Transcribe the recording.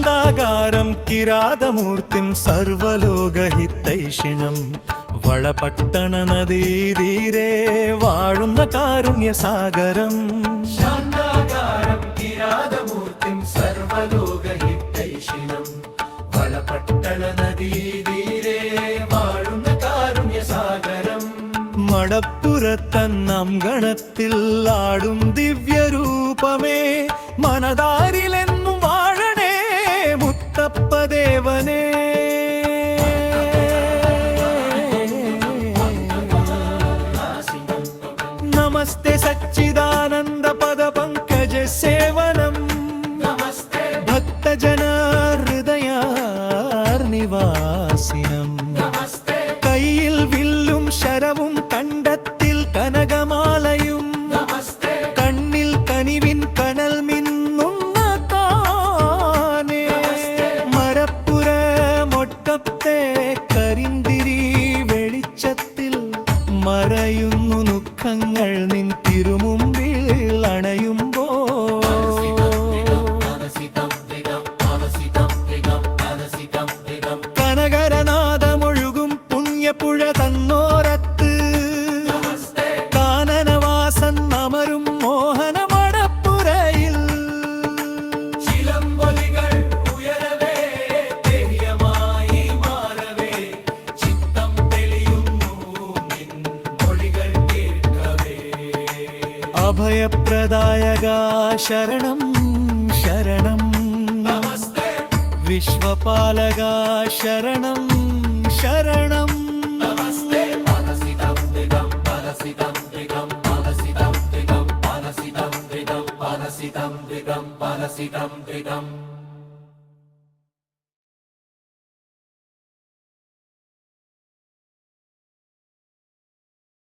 ശാന്താകാരം കിരാതമൂർത്തിം സർവലോകഹിത്തൈഷിണം വളപട്ടണ നദീതീരെ വാഴുന്ന കാരുണ്യസാഗരം. ശാന്താകാരം കിരാതമൂർത്തിം സർവലോകഹിതൈഷിണം. വളപട്ടണ നദീതീരെ വാഴുന്ന മടപ്പുറത്തന്നം ഗണത്തിൽ ആടും ദിവ്യരൂപമേ. മനതാരിലെന്നും ഹൃദയാർനിവാസിനം കയ്യിൽ വില്ലും ശരവും കണ്ടത്തിൽ കനകമാലയും. കണ്ണിൽ കനിവിൻ കനൽ മിന്നുന്ന താനേ. മരപ്പുര മൊട്ടത്തെ കരിന്തിരി വെളിച്ചത്തിൽ മറയുന്നു ദുഃഖങ്ങൾ നിൻ തിരുമുമ്പിൽ. കനകരനാദമൊഴുകും പുണ്യപ്പുഴ തന്നോരത്ത്. കാനനവാസൻ അമരും മോഹനമടപ്പുരയിൽ. അഭയപ്രദായക ശരണം ശരണം. విశ్వపాలగా శరణం శరణం. నమస్తే పాలసిదం దిగం పాలసిదం దిగం పాలసిదం దిగం పాలసిదం దిగం పాలసిదం దిగం పాలసిదం దిగం.